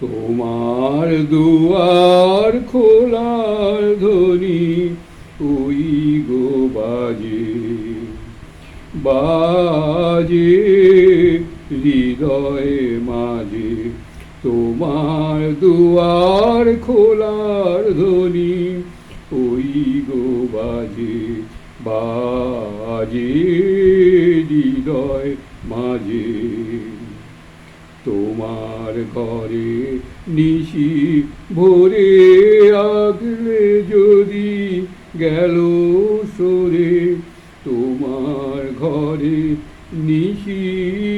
তোমার দুয়ার খোলার ধ্বনি ওই গো বাজে। বাজে হৃদয়ে মাঝে তোমার দুয়ার খোলার ধ্বনি ওই গো বাজে। বাজে হৃদয় মাঝে। তোমার ঘরে নিশি ভোরে আগলে যদি গেল সরে, তোমার ঘরে নিশি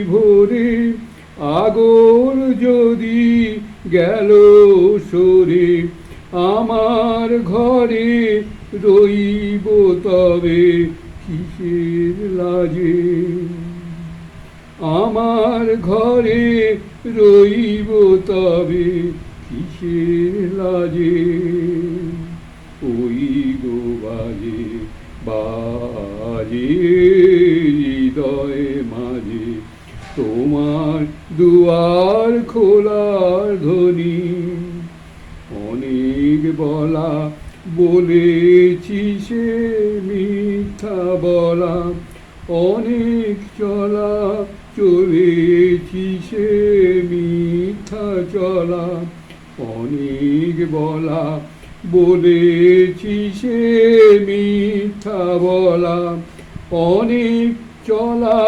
ভোরে আগর যদি গেল সরে, আমার ঘরে রইব তবে কিসের লাজে? আমার ঘরে রইব তবে কিসের লাজে? ওই গো বাজে বাজে হৃদয়ে মাঝে, তোমার দুয়ার খোলার ধ্বনি। অনেক বলা বলেছি সে মিথ্যা বলা, অনেক চলা চলেছি সে মিথ্যা চলা, অনেক বলা। বলেছি সে মিথ্যা বলা, অনেক চলা।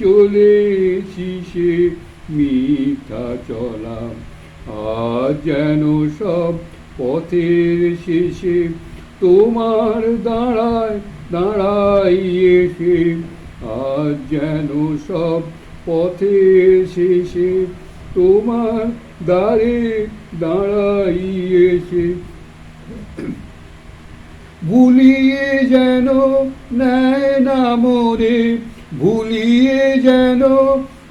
চলেছি সে মিথ্যা চলা। আজ যেন সব পথের শেষে তোমার দাঁড়ায়, দাঁড়াই এসে। আজ যেন সব পথের শেষে তোমার দ্বারে দাঁড়াইয়েছে। ভুলিয়ে যেন নেয় না মোরে, ভুলিয়ে যেন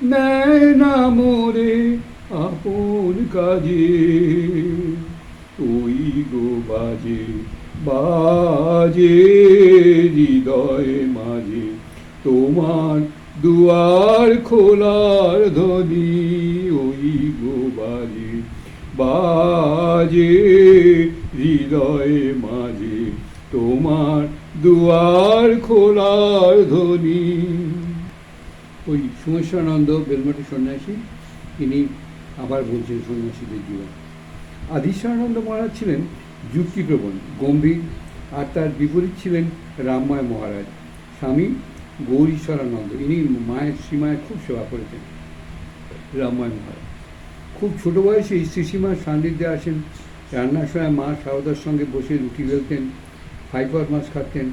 নেয় না মোরে আপন কাজে। ওই গো বাজে বাজে হৃদয়ে মাঝে, তোমার দুয়ার খোলার ধ্বনি, ওই গো বাজে হৃদয়ে মাঝে তোমার দুয়ার খোলার ধ্বনি। ওই সুমেশ্বরানন্দ বেলমাটি সন্ন্যাসী, তিনি আবার বলছেন সন্ন্যাসীদের জীবন। আদিশানন্দ মহারাজ ছিলেন যুক্তিপ্রবণ, গম্ভীর, আর তার বিপরীত ছিলেন রামময় মহারাজ। স্বামী গৌরীশ্বরানন্দ ইনি মায়ের শ্রীমায়ের খুব সেবা করেছেন রামময় মহারাজ। খুব ছোট বয়সে শ্রীসীমার সান্নিধ্যে আসেন, রান্নার সময় মা সারদার সঙ্গে বসে রুটি বেলতেন, ফাইবার মাছ খাতেন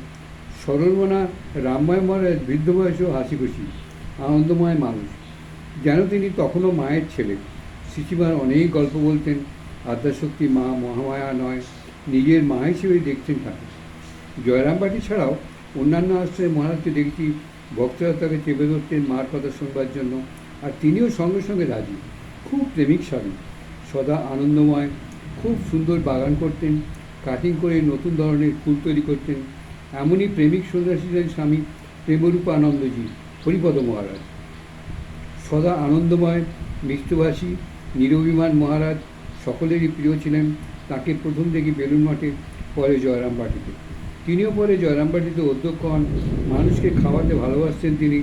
সরলমনা রামময় মহারাজ বৃদ্ধ বয়সেও হাসি খুশি আনন্দময় মানুষ। যেন তিনি তখনও মায়ের ছেলে। শ্রীসীমার অনেক গল্প বলতেন, আদ্যাশক্তি মা মহামায়া নয়, নিজের মা হিসেবেই দেখতেন তাকে জয়রামবাটি ছাড়াও অন্যান্য আশ্রয়ে মহারাজকে দেখেছি, ভক্তরা তাকে চেপে ধরতেন মার কথা শুনবার জন্য, আর তিনিও সঙ্গে সঙ্গে রাজি। খুব প্রেমিক স্বামী। সদা আনন্দময়, খুব সুন্দর বাগান করতেন, কাটিং করে নতুন ধরনের ফুল তৈরি করতেন। এমনই প্রেমিক সন্ন্যাসী ছিলেন স্বামী প্রেমরূপানন্দজি হরিপদ মহারাজ। সদা আনন্দময় মৃত্যুভাষী নিরভিমান মহারাজ সকলেরই প্রিয় ছিলেন। তাকে প্রথম দেখি বেলুন মাঠে পরে জয়রাম জয়রামবাটিতে। তিনিও পরে জয়রামবাটিতে অধ্যক্ষ হন। মানুষকে খাওয়াতে ভালোবাসতেন তিনি।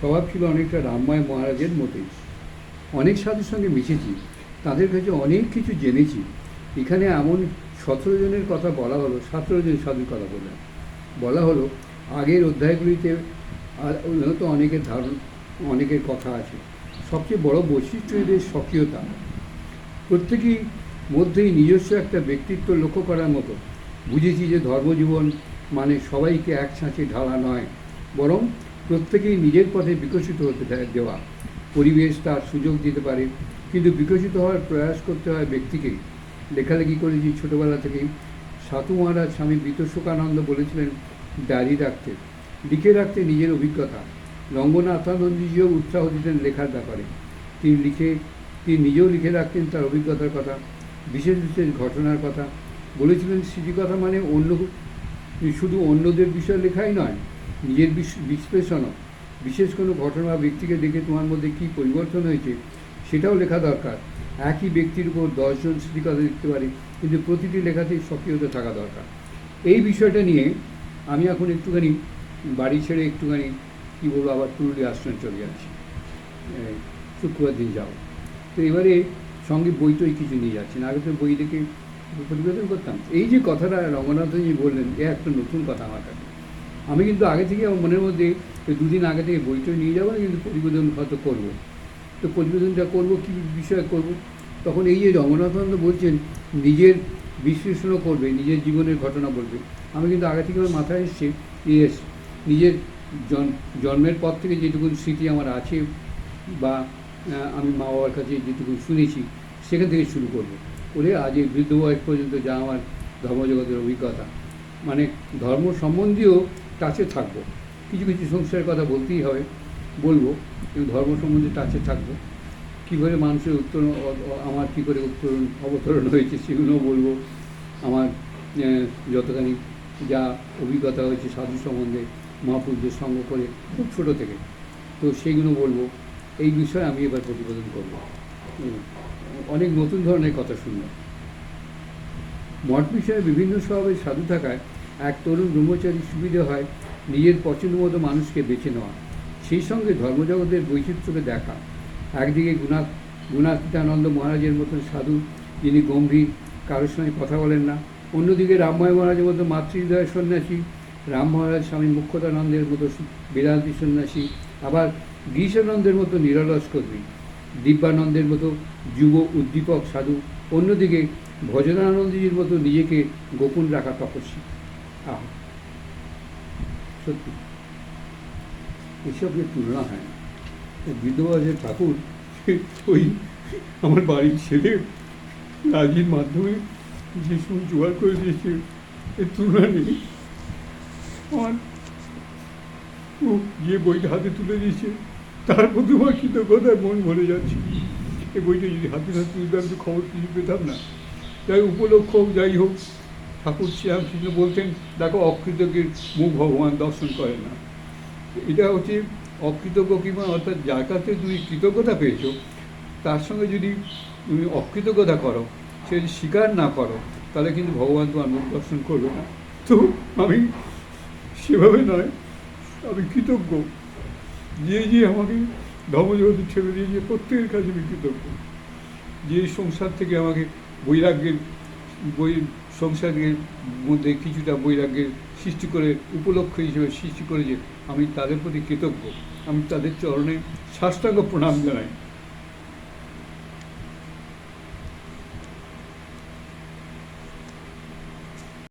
স্বভাব ছিল অনেকটা রামময় মহারাজের মতোই। অনেক সাধুর সঙ্গে মিশেছি। তাদের কাছে অনেক কিছু জেনেছি। এখানে এমন সতেরো জনের কথা বলা হলো, সতেরো জন সাধুর কথা বললাম। বলা হলো, আগের অধ্যায়গুলিতে তো অনেকের ধারণ, অনেকের কথা আছে। সবচেয়ে বড় বৈশিষ্ট্য এদের স্বকীয়তা। প্রত্যেকেই মধ্যেই নিজস্ব একটা ব্যক্তিত্ব লক্ষ্য করার মতো। বুঝেছি যে ধর্মজীবন মানে সবাইকে এক ছাঁচে ঢালা নয়, বরং প্রত্যেকেই নিজের পথে বিকশিত হতে দেওয়া। পরিবেশ তার সুযোগ দিতে পারে, কিন্তু বিকশিত হওয়ার প্রয়াস করতে হয় ব্যক্তিকে। লেখালেখি করেছি ছোটোবেলা থেকেই। সাতু মহারাজ স্বামী বিতোষকানন্দ বলেছিলেন, ডায়েরি রাখতে, লিখে রাখতে নিজের অভিজ্ঞতা। রঙ্গনাথানন্দজিও উৎসাহ দিতেন লেখার ব্যাপারে। তিনি লিখে, তিনি নিজেও লিখে রাখতেন তার অভিজ্ঞতার কথা, বিশেষ বিশেষ ঘটনার কথা। বলেছিলেন স্মৃতিকথা মানে অন্য শুধু অন্যদের বিষয় লেখাই নয়, নিজের বিশ- বিশ্লেষণও। বিশেষ কোনো ঘটনা বা ব্যক্তিকে দেখে তোমার মধ্যে কী পরিবর্তন হয়েছে, সেটাও লেখা দরকার। একই ব্যক্তির উপর দশজন স্মৃতিকথা লিখতে পারে, কিন্তু প্রতিটি লেখাতেই সক্রিয়তা থাকা দরকার। এই বিষয়টা নিয়ে আমি এখন একটুখানি বাড়ি ছেড়ে একটুখানি, কী বলব, আবার পুরুলিয়া আশ্রমে চলে যাচ্ছি। শুক্রবার দিন যাও তো এবারে সঙ্গে বই টই কিছু নিয়ে যাচ্ছি না আগে তো বই দেখে প্রতিবেদন করতাম। এই যে কথাটা রঙ্গনাথজি বললেন, এ একটা নতুন কথা আমার কাছে। আমি কিন্তু আগে থেকে আমার মনের মধ্যে দুদিন আগে থেকে বই টই নিয়ে যাব না, কিন্তু প্রতিবেদন হয়তো করব। তো প্রতিবেদনটা করব, কী বিষয়ে করব? তখন এই যে রঙ্গনাথানন্দ বলছেন, নিজের বিশ্লেষণও করবে, নিজের জীবনের ঘটনা বলবে। আমি কিন্তু আগে থেকে আমার মাথায় এসছে, ইয়েস, নিজের জন, জন্মের পর থেকে যেটুকু স্মৃতি আমার আছে, বা আমি মা বাবার কাছে যেটুকু শুনেছি, সেখান থেকে শুরু করব। করে আজ এই বৃদ্ধ বয়স পর্যন্ত যা আমার ধর্মজগতের অভিজ্ঞতা। মানে ধর্ম সম্বন্ধীয় টাচে থাকব। কিছু কিছু সংসারের কথা বলতেই হবে, বলব, কিন্তু ধর্ম সম্বন্ধে টাচে থাকব। কীভাবে মানুষের উত্তরণ, আমার কী করে উত্তরণ, অবতরণ হয়েছে সেগুলোও বলব। আমার যতখানি যা অভিজ্ঞতা হয়েছে সাধু সম্বন্ধে, মহাপুরুষদের সঙ্গ করে, খুব ছোটো থেকে। তো সেইগুলো বলব। এই বিষয়ে আমি এবার প্রতিবেদন করব। অনেক নতুন ধরনের কথা শুনলাম মঠ বিষয়ে বিভিন্ন স্বভাবের সাধু থাকায় এক তরুণ ব্রহ্মচারী সুবিধে হয় নিজের পছন্দ মতো মানুষকে বেছে নেওয়া। সেই সঙ্গে ধর্মজগতের বৈচিত্র্যকে দেখা। একদিকে গুণা গুণাতীতানন্দ মহারাজের মতন সাধু, যিনি গম্ভীর, কারোর সঙ্গে কথা বলেন না। অন্যদিকে রামময় মহারাজের মতো মাতৃহৃদয় সন্ন্যাসী, রাম মহারাজ স্বামী মুখ্যতানন্দের মতো বেদান্তি সন্ন্যাসী, আবার গীষানন্দের মতো নিরলস কর্মী। দিব্যানন্দের মতো যুব উদ্দীপক, সাধু। অন্যদিকে ভজনানন্দজির মতো নিজেকে গোপন রাখা তপস্বী। আহ, সত্যি। এসবের তুলনা হয় না। বৃদ্ধবাসের ঠাকুর, ওই আমার বাড়ির ছেলে রাজির মাধ্যমে যে সময় জোগাড় করে দিয়েছে, এর তুলনা নেই। আমার যে বইটা হাতে তুলে দিয়েছে তার প্রতি আমার কৃতজ্ঞতায় মন ভরে যাচ্ছে। এই বইটা যদি হাতে হাতে তুলতে আমি তো খবর কিছু পেতাম না। যাই উপলক্ষ হোক, যাই হোক, ঠাকুর শ্রীরামকৃষ্ণ বলতেন দেখো, অকৃতজ্ঞের মুখ ভগবান দর্শন করে না। এটা হচ্ছে অকৃতজ্ঞ কিংবা অর্থাৎ যার কাছে তুমি কৃতজ্ঞতা পেয়েছ, তার সঙ্গে যদি তুমি অকৃতজ্ঞতা করো, সে যদি স্বীকার না করো, তাহলে কিন্তু ভগবান তোমার মুখ দর্শন করবে না। তো আমি সেভাবে নয়, আমি কৃতজ্ঞ। যে যে আমাকে ধর্মজগতে ছেড়ে দিয়ে যে প্রত্যেকের কাছে বিকৃতজ্ঞ কৃতজ্ঞ যে সংসার থেকে আমাকে বৈরাগ্যের বই সংসারের মধ্যে কিছুটা বৈরাগ্যের সৃষ্টি করে, উপলক্ষ হিসেবে সৃষ্টি করে যে আমি তাদের প্রতি কৃতজ্ঞ। আমি তাদের চরণে সাষ্টাঙ্গ প্রণাম জানাই।